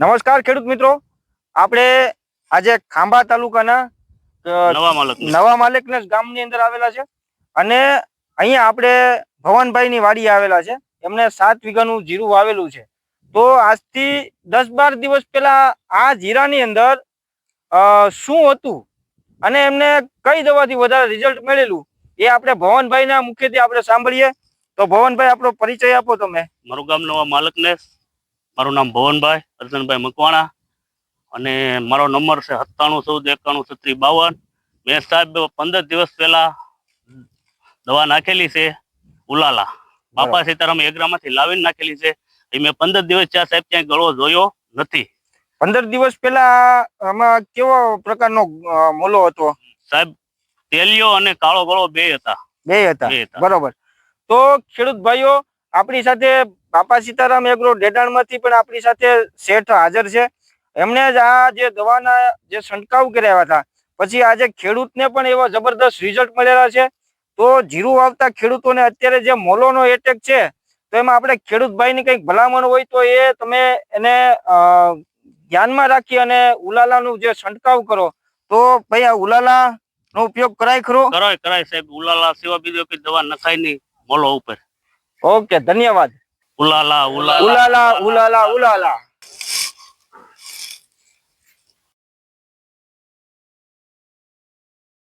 નમસ્કાર ખેડૂત મિત્રો. આપણે આજે ખાંભા તાલુકાના નવા માલિક ને. માલિકનસ ગામની અંદર આવેલા છે. અને અહીંયા આપણે ભવનભાઈની વાડી આવેલા છે. એમને સાત વીઘાનું જીરું વાવેલું છે. તો આજથી દસ બાર દિવસ પહેલા આ જીરાની અંદર શું હતું અને એમને કઈ દવાથી વધારે રિઝલ્ટ મળેલું એ આપણે ભવનભાઈના મુખ્યથી આપણે સાંભળીએ. તો ભવનભાઈ આપણો પરિચય આપો તમે. મારું ગામ નવા માલક ને. મારું નામ ભવનભાઈ અર્જનભાઈ મકવાણા અને મારો નંબર છે સત્તાણું ચૌદ એકાણું છત્રીસ બાવન. મેં સાહેબ પંદર દિવસ પહેલા દવા નાખેલી છે ઉલાલા. બાપા સીતારામ એગ્રામાંથી લાવીને નાખેલી છે. એ મેં પંદર દિવસ ત્યાં સાહેબ ક્યાંય ગળો જોયો નથી. પંદર દિવસ પહેલા આમાં કેવો પ્રકારનો મોલો હતો? સાહેબ તેલિયો અને કાળો ગળો બે હતા. બે હતા. બે હતા. બરોબર. તો ખેડૂત ભાઈઓ આપણી સાથે બાપા સીતારામ એગ્રો ડેડાણમાંથી પણ આપણી સાથે શેઠ હાજર છે. એમણે જ આ જે દવાના જે છંટકાવ કર્યા હતા, પછી આજે ખેડૂતને પણ એવા જબરદસ્ત રિઝલ્ટ મળેલા છે. તો જીરું વાવતા ખેડૂતોને અત્યારે જે મોલોનો એટેક છે, તો એમાં આપણે ખેડૂત ભાઈની કંઈક ભલામણ હોય તો એ તમે એને ધ્યાનમાં રાખી અને ઉલાલાનું જે છંટકાવ કરો. તો ભાઈ આ ઉલાલા નો ઉપયોગ કરાય ખરો? કરાય કરાય સાહેબ. ઉલાલા સિવાય બીજો કઈ દવા નખાય નહીં મોલો ઉપર. ઓકે ધન્યવાદ. ઉલાલા ઉલાલા. ઉલાલા ઉલાલા ઉલાલા.